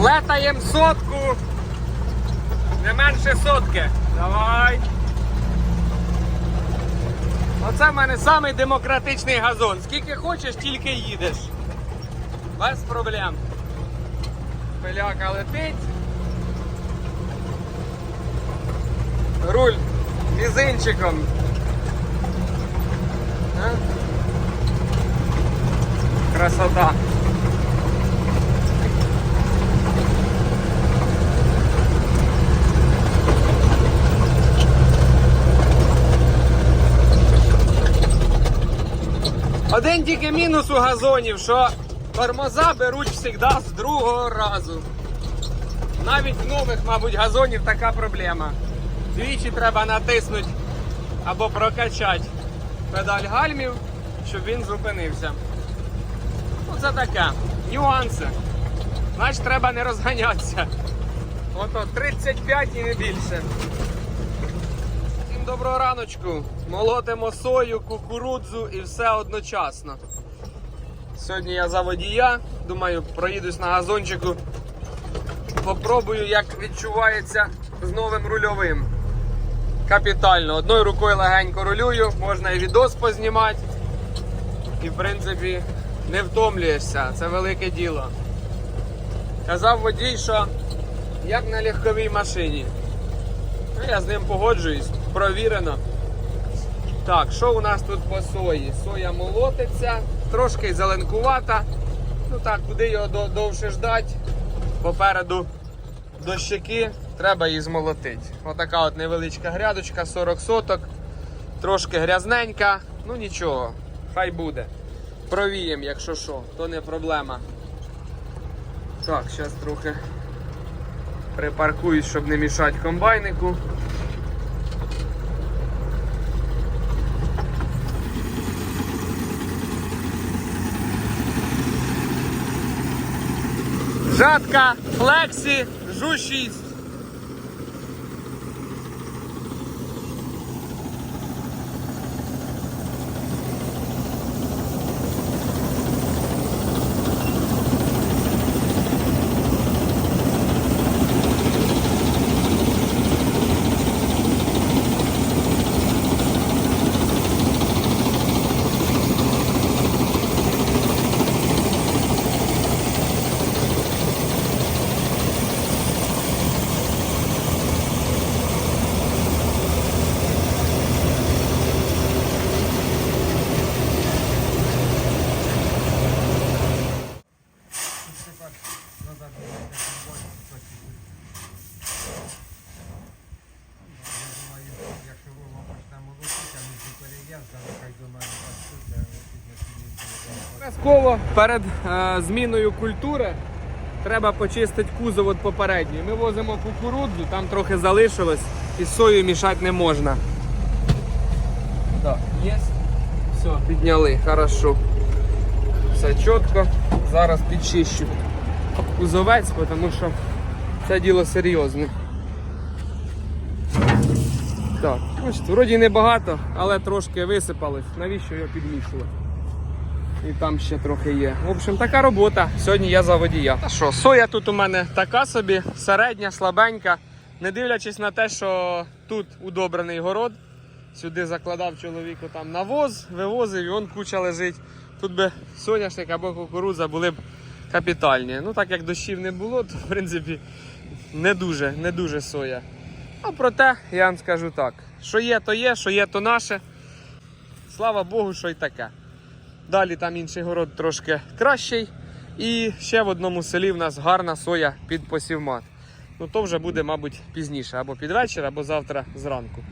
Летаєм сотку. Не менше сотки. Давай. Оце в мене самий демократичний газон. Скільки хочеш, тільки їдеш. Без проблем. Пиляка летить. Руль мізинчиком. Красота. Один тільки мінус у газонів, що тормоза беруть завжди з другого разу. Навіть в нових, мабуть, газонів така проблема. Двічі треба натиснути або прокачати педаль гальмів, щоб він зупинився. Ну це таке. Нюанси. Значить, треба не розганятися. Ото 35 і не більше. Всім доброго раночку. Молотимо сою, кукурудзу і все одночасно. Сьогодні я за водія. Думаю, проїдусь на газончику. Попробую, як відчувається з новим рульовим. Капітально. Одною рукою легенько рулюю, можна і відос познімати. І в принципі не втомлюєшся. Це велике діло. Казав водій, що як на легковій машині. Ну, я з ним погоджуюсь, провірено. Так, що у нас тут по сої? Соя молотиться, трошки зеленкувата. Ну так, куди його довше ждать. Попереду дощики, треба її змолотити. Отака от невеличка грядочка, 40 соток, трошки грязненька, ну нічого, хай буде. Провіємо, якщо що, то не проблема. Так, зараз трохи припаркуюсь, щоб не мішати комбайнику. Жатка, флексі, жу 6. Якщо Рома почне молотити, а ми всі перев'язали, хай до мене пасуться, Обов'язково перед е, зміною культури треба почистити кузов від попередньої. Ми возимо кукурудзу, там трохи залишилось і з сою мішати не можна. Так, є. Все, підняли, хорошо. Все чітко. Зараз підчищу кузовець, тому що це діло серйозне. Так, вроді небагато, але трошки висипалось. Навіщо його підмішувати? І там ще трохи є. В общем, така робота. Сьогодні я за водія. Та що, соя тут у мене така собі, середня, слабенька. Не дивлячись на те, що тут удобрений город. Сюди закладав чоловіку там навоз, вивозив, і он куча лежить. Тут би соняшник або кукурудза були б капітальні. Ну так як дощів не було, то в принципі не дуже, не дуже соя. А проте я вам скажу так: що є, то є, що є, то наше. Слава Богу, що й таке. Далі там інший город трошки кращий. І ще в одному селі в нас гарна соя під посівмат. Ну то вже буде, мабуть, пізніше, або під вечір, або завтра зранку.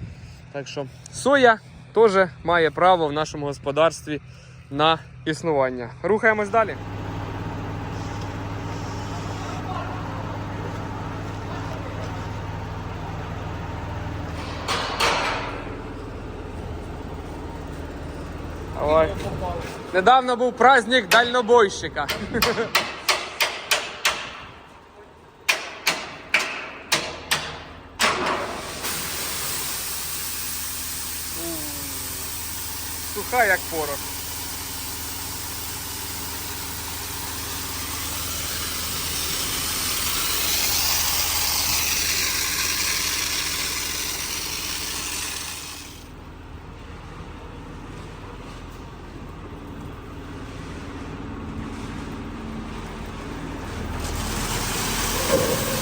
Так що соя теж має право в нашому господарстві на існування. Рухаємось далі. Давай. Недавно був праздник дальнобойщика. Суха як порох. you.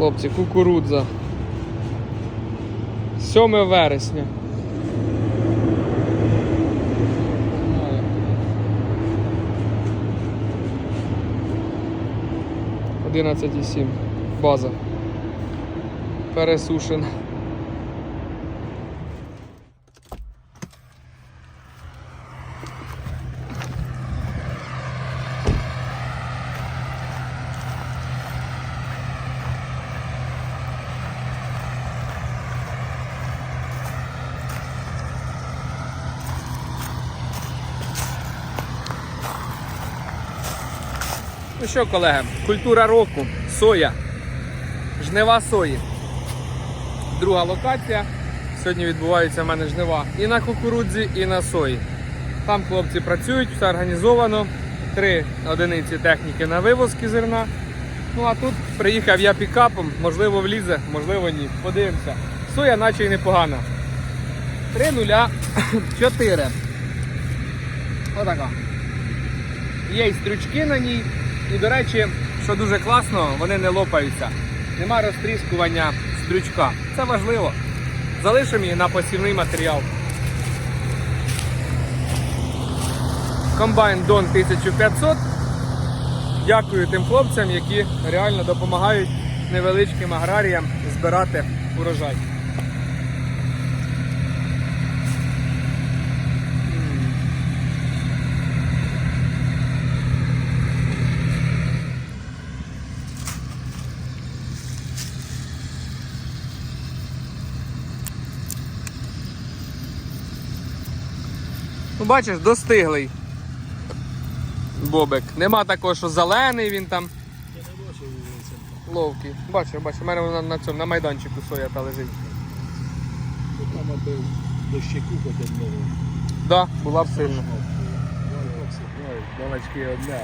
Хлопці, кукурудза. 7 вересня. Одинадцять і сім. База. Пересушена. Ну що, колеги, культура року, соя, жнива сої. Друга локація. Сьогодні відбуваються в мене жнива і на кукурудзі, і на сої. Там хлопці працюють, все організовано. Три одиниці техніки на вивозки зерна. Ну а тут приїхав я пікапом, можливо влізе, можливо ні. Подивимося. Соя наче й непогана. 3,04. Отака. Є й стрючки на ній. І, до речі, що дуже класно, вони не лопаються. Нема розтріскування стрючка. Це важливо. Залишимо її на посівний матеріал. Комбайн Дон 1500. Дякую тим хлопцям, які реально допомагають невеличким аграріям збирати урожай. Ну, бачиш, достиглий. Бобик. Нема такого, що зелений він там. Ловкий. Бачу, бачу, в мене вона на цьому, на майданчику соя та лежить. Там аби дощику хоч одного. Да, була б сильна. Балачки одна.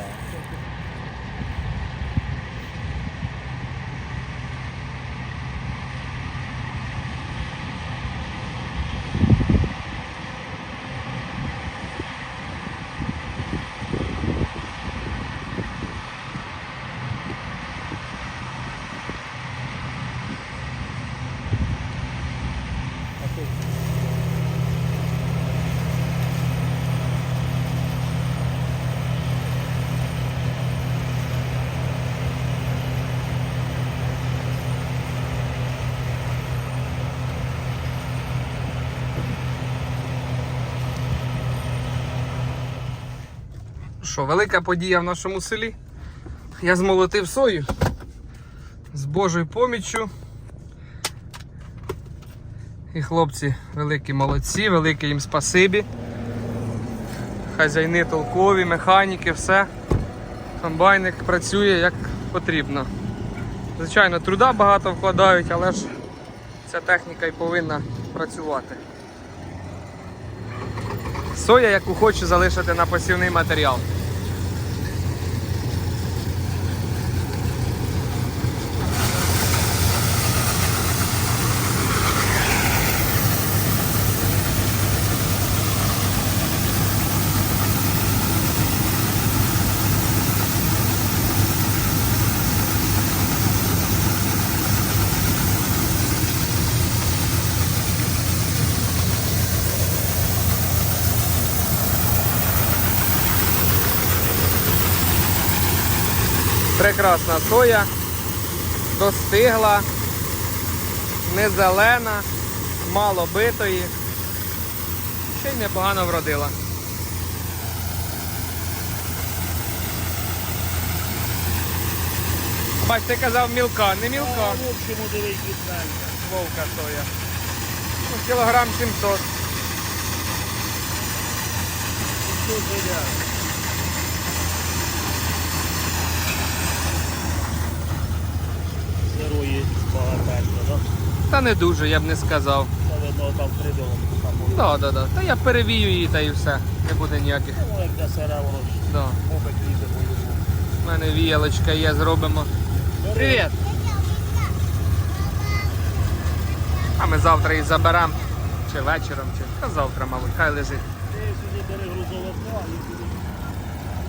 Що, велика подія в нашому селі. Я змолотив сою з Божою поміччю. І хлопці великі молодці, велике їм спасибі. Хазяйни толкові, механіки, все. Комбайник працює як потрібно. Звичайно, труда багато вкладають, але ж ця техніка і повинна працювати. Соя, яку хочу залишити на посівний матеріал. Прекрасна соя, достигла, не зелена, мало битої. Ще й непогано вродила. Бач, ти казав мілка, не мілка. дивись. Вовка соя. Ну, кілограм 700. Тут багатенько, да? Та не дуже, я б не сказав. Це видно там було. Да, да, да. Та я перевію її та і все. Не буде ніяких. Ну, як для воно Да. лізе по-любому. У мене віялочка є, зробимо. Привіт! А ми завтра її заберемо. Чи вечором, чи та завтра, мабуть, хай лежить. Ти сюди бери грузовика і